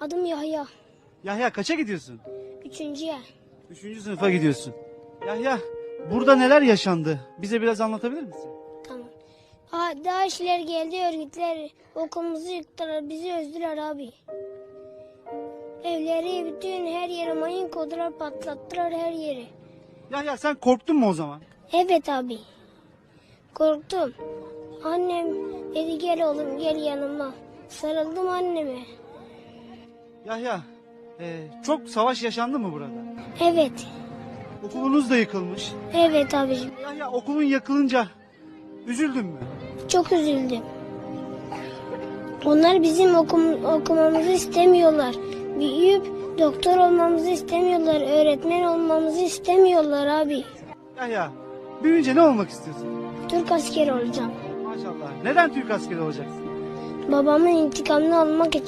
Adım Yahya. Yahya kaça gidiyorsun? Üçüncüye. Üçüncü sınıfa gidiyorsun. Yahya burada neler yaşandı? Bize biraz anlatabilir misin? Tamam. Ha, Daeşler geldi örgütler okulumuzu yıktılar bizi öldüler abi. Evleri bütün her yere mayın kodular patlattılar her yeri. Yahya sen korktun mu o zaman? Evet abi. Korktum. Annem dedi gel oğlum gel yanıma. Sarıldım anneme. Yahya e, çok savaş yaşandı mı burada? Evet. Okulunuz da yıkılmış. Evet abicim. Yahya okulun yakılınca üzüldün mü? Çok üzüldüm. Onlar bizim okum, okumamızı istemiyorlar. Büyüyüp doktor olmamızı istemiyorlar. Öğretmen olmamızı istemiyorlar abi. Yahya büyüyünce ne olmak istiyorsun? Türk askeri olacağım. Maşallah. Neden Türk askeri olacaksın? Babamın intikamını almak için.